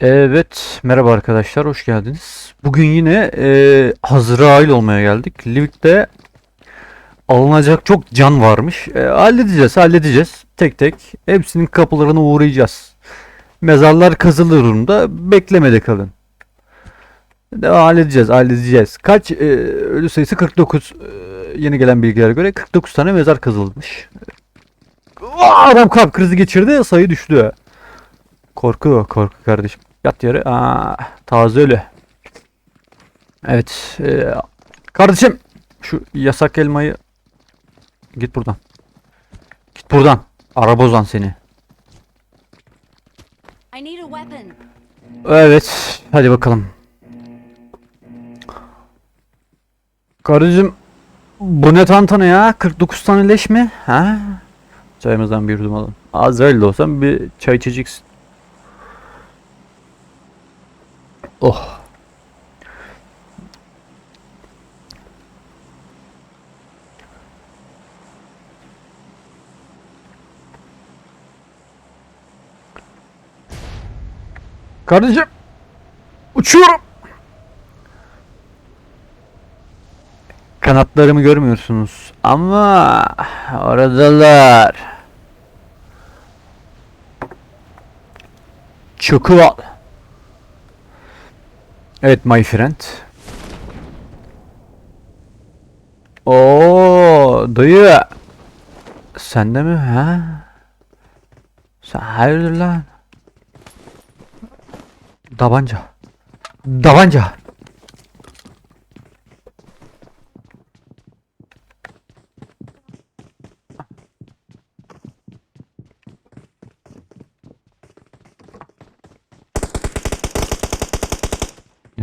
Evet, merhaba arkadaşlar, hoş geldiniz. Bugün yine e, Hazrail olmaya geldik. Livik'te alınacak çok can varmış. E, halledeceğiz, halledeceğiz. Tek tek hepsinin kapılarına uğrayacağız. Mezarlar kazılır durumda. Beklemede kalın. Devam halledeceğiz, halledeceğiz. Kaç? e, ölü sayısı 49. e, yeni gelen bilgilere göre 49 tane mezar kazılmış. Aa, adam kalp krizi geçirdi, sayı düştü. Korku, korku kardeşim. Yat yere. Aa, taze ölü. Evet. e, kardeşim. Şu yasak elmayı. Git buradan. Git buradan. Ara bozan seni. Evet. Hadi bakalım. Kardeşim. Bu ne tantana ya? 49 tane leş mi? Ha? Çayımızdan bir yudum alalım. Az öyle de olsam bir çay içeceksin. Oh. Kardeşim. Uçuyorum. Kanatlarımı görmüyorsunuz ama oradalar. Çukuval. Evet my friend. Oo dayı. Sen de mi ha? Sen hayırdır lan? Davanca. Davanca.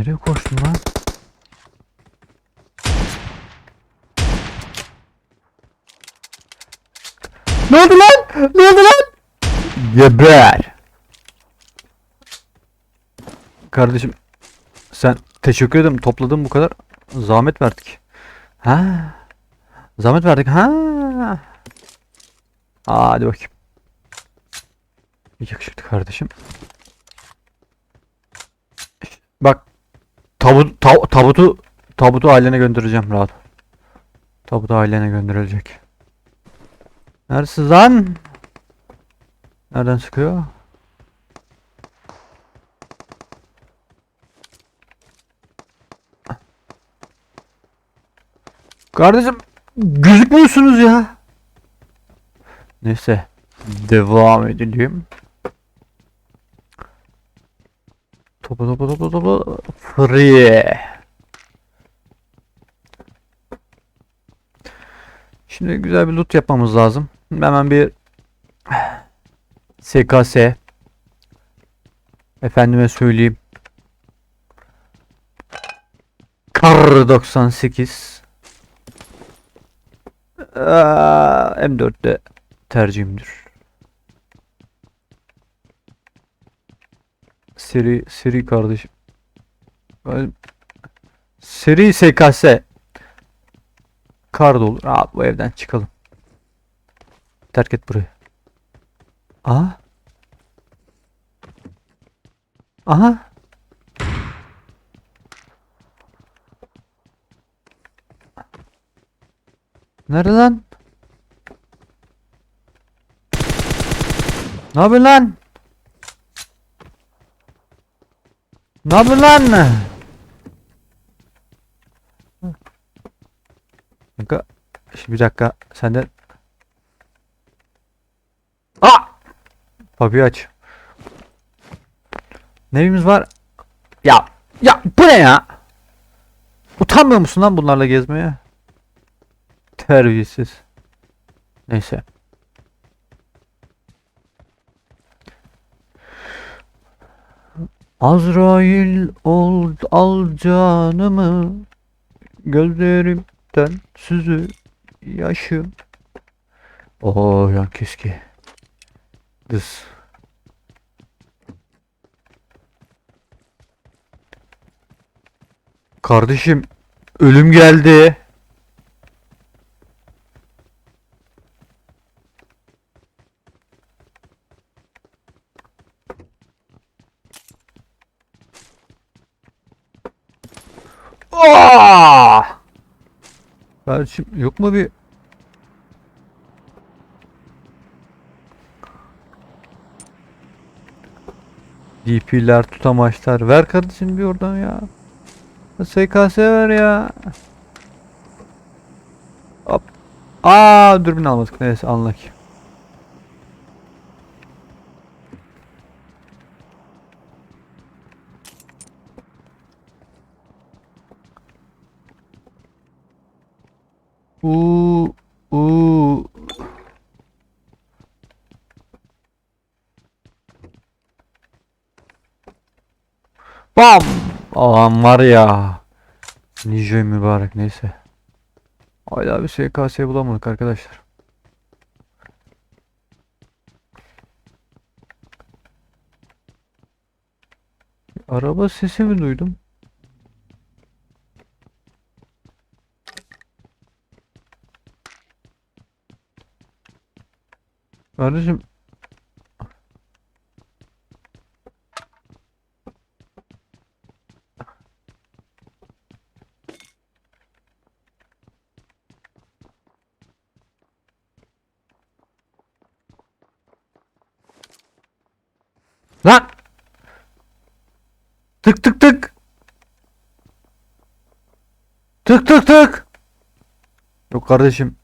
Nereye koştun lan? Ne oldu lan? Ne oldu lan? Geber. Kardeşim sen teşekkür ederim topladım bu kadar. Zahmet verdik. Ha? Zahmet verdik. Ha? Hadi bakayım. Yakışıklı kardeşim. Bak tabut ta- tabutu tabutu ailene göndereceğim rahat. Tabutu ailene gönderilecek. Neredesin lan? Nereden sıkıyor? Kardeşim gözükmüyorsunuz ya. Neyse devam edelim. Topu topu topu topu free. Şimdi güzel bir loot yapmamız lazım. Hemen bir SKS Efendime söyleyeyim. Kar 98 Aa, M4'te tercihimdir. Seri seri kardeşim. Seri SKS. Kar da olur. Aa, bu evden çıkalım. Terk et burayı. Aha. Aha. Nerede lan? Ne yapıyorsun lan? Ne lan? Kanka, şimdi bir dakika senden Aa! Kapıyı aç. Neyimiz var? Ya, ya bu ne ya? Utanmıyor musun lan bunlarla gezmeye? Terbiyesiz. Neyse. Azrail ol al canımı Gözlerimden süzü yaşım. Oo yan keski Kız. Kardeşim ölüm geldi Aa! Kardeşim yok mu bir DP'ler tutamaçlar ver kardeşim bir oradan ya. SKS ver ya. Hop. Aa dürbün almadık neyse anlak. Uuu uuu Bam! Alan var ya. Ninja mübarek neyse. Hala bir SKS bulamadık arkadaşlar. Araba sesi mi duydum? Kardeşim Lan! Tık tık tık. Tık tık tık. Yok kardeşim.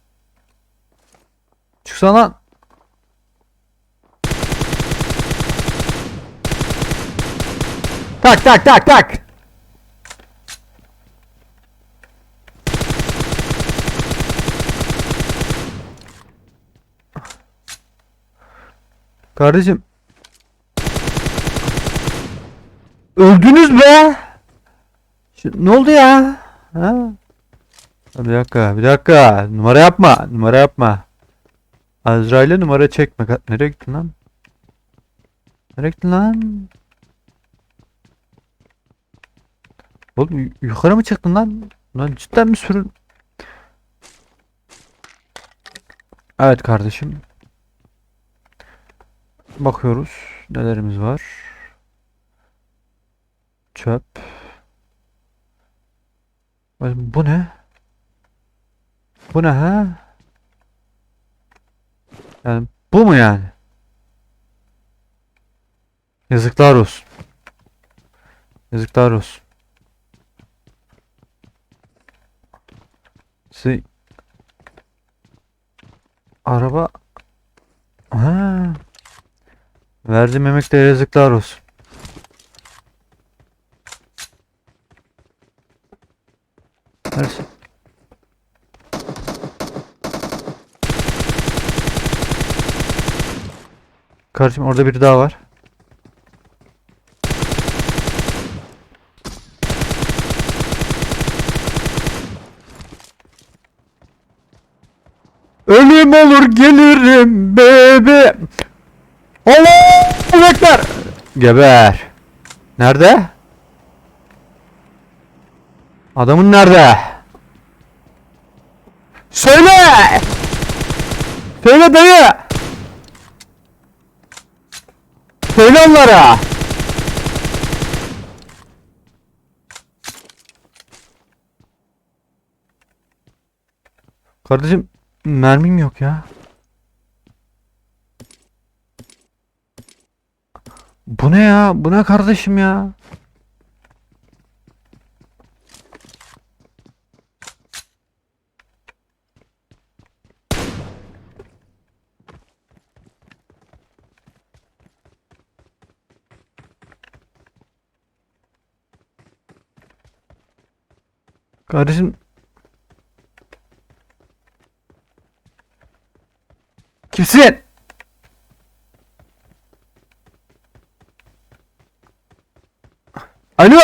Çıksana lan. Tak tak tak tak. Kardeşim Öldünüz be. Şu- ne oldu ya? Ha? Bir dakika, bir dakika. Numara yapma, numara yapma. Azrail'e numara çekme. Nereye gittin lan? Nereye gittin lan? Oğlum yu- yukarı mı çıktın lan? Lan cidden mi sürün? Evet kardeşim. Bakıyoruz. Nelerimiz var. Çöp. Bu ne? Bu ne ha? Yani bu mu yani? Yazıklar olsun. Yazıklar olsun. Size araba ha verdiğim emeklere yazıklar olsun. Neresi? Kardeşim orada biri daha var. Ölüm olur gelirim bebe. Allah Ekber. Geber. Nerede? Adamın nerede? Söyle! Söyle dayı! Söyle onlara! Kardeşim mermim yok ya. Bu ne ya? Bu ne kardeşim ya? Kardeşim Kimsin? Alo!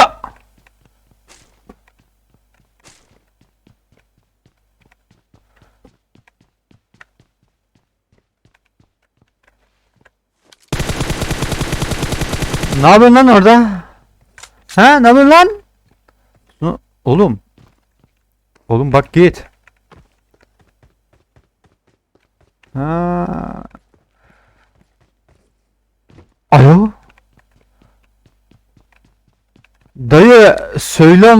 Ne yapıyorsun lan orada? Ha, ne yapıyorsun lan? Oğlum. Oğlum bak git. Ha. Alo? Dayı söyle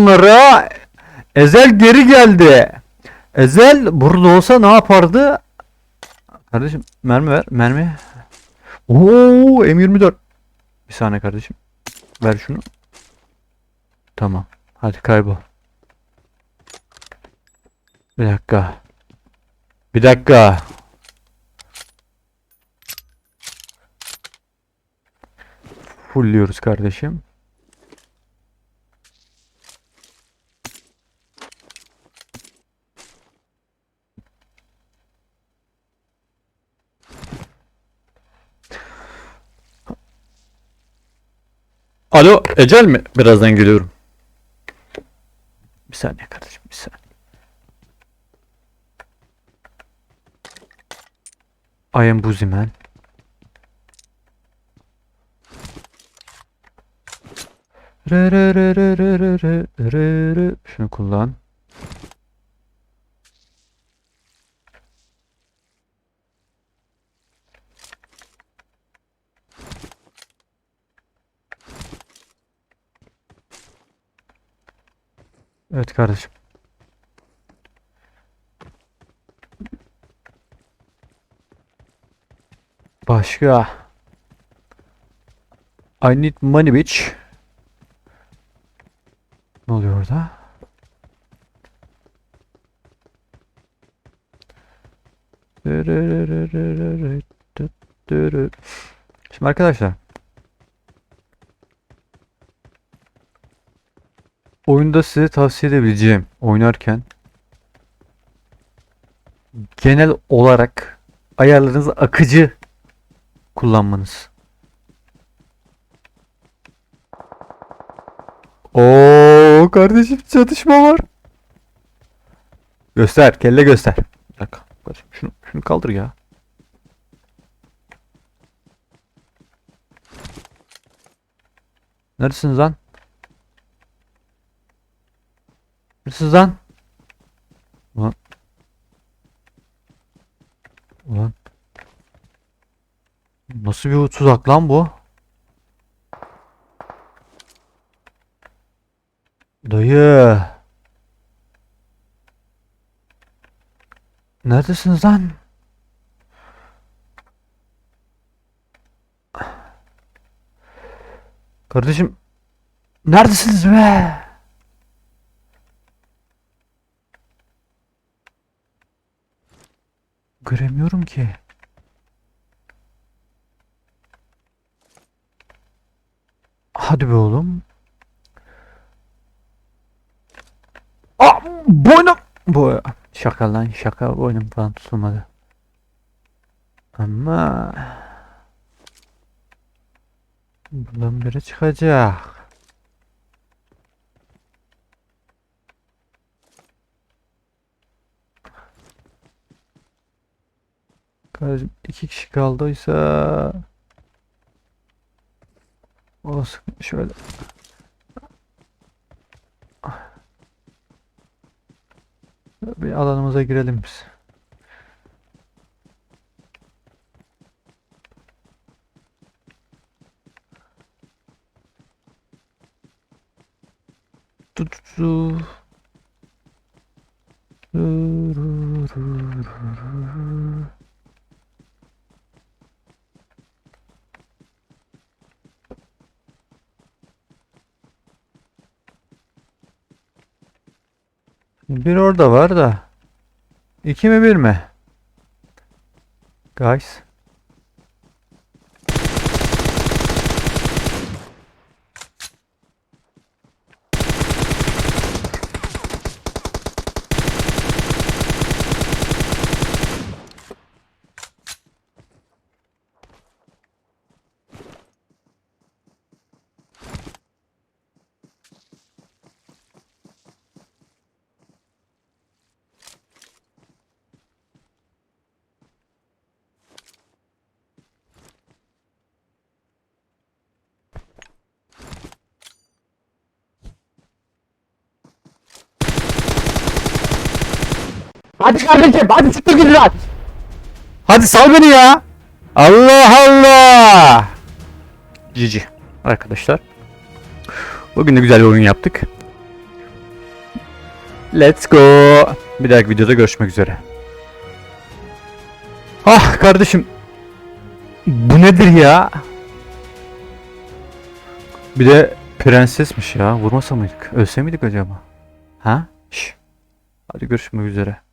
Ezel geri geldi. Ezel burada olsa ne yapardı? Kardeşim mermi ver. Mermi. Oo M24. Bir saniye kardeşim. Ver şunu. Tamam. Hadi kaybol. Bir dakika. Bir dakika. Fullliyoruz kardeşim. Alo Ecel mi? Birazdan geliyorum. Bir saniye kardeşim bir saniye. I am Boozy Man. Şunu kullan. Evet kardeşim. Başka. I need money bitch. Ne oluyor orada? Şimdi arkadaşlar oyunda size tavsiye edebileceğim oynarken genel olarak ayarlarınızı akıcı kullanmanız. Oo kardeşim çatışma var. Göster, kelle göster. Bir dakika. Şunu, şunu kaldır ya. Neredesiniz lan? Neredesiniz lan? Ulan. Ulan. Nasıl bir tuzak lan bu? Dayı. Neredesiniz lan? Kardeşim. Neredesiniz be? Göremiyorum ki. Hadi be oğlum. Aa, boynum. Bu şaka lan şaka boynum falan tutulmadı. Ama buradan biri çıkacak. Kardeşim iki kişi kaldıysa olsun şöyle bir alanımıza girelim biz. Tut tut. Bir orada var da. İki mi bir mi? Guys. Hadi kardeşim hadi siktir gidin lan. Hadi sal beni ya. Allah Allah. Cici arkadaşlar. Bugün de güzel bir oyun yaptık. Let's go. Bir dahaki videoda görüşmek üzere. Ah kardeşim. Bu nedir ya? Bir de prensesmiş ya. Vurmasa mıydık? Ölse miydik acaba? Ha? Şş. Hadi görüşmek üzere.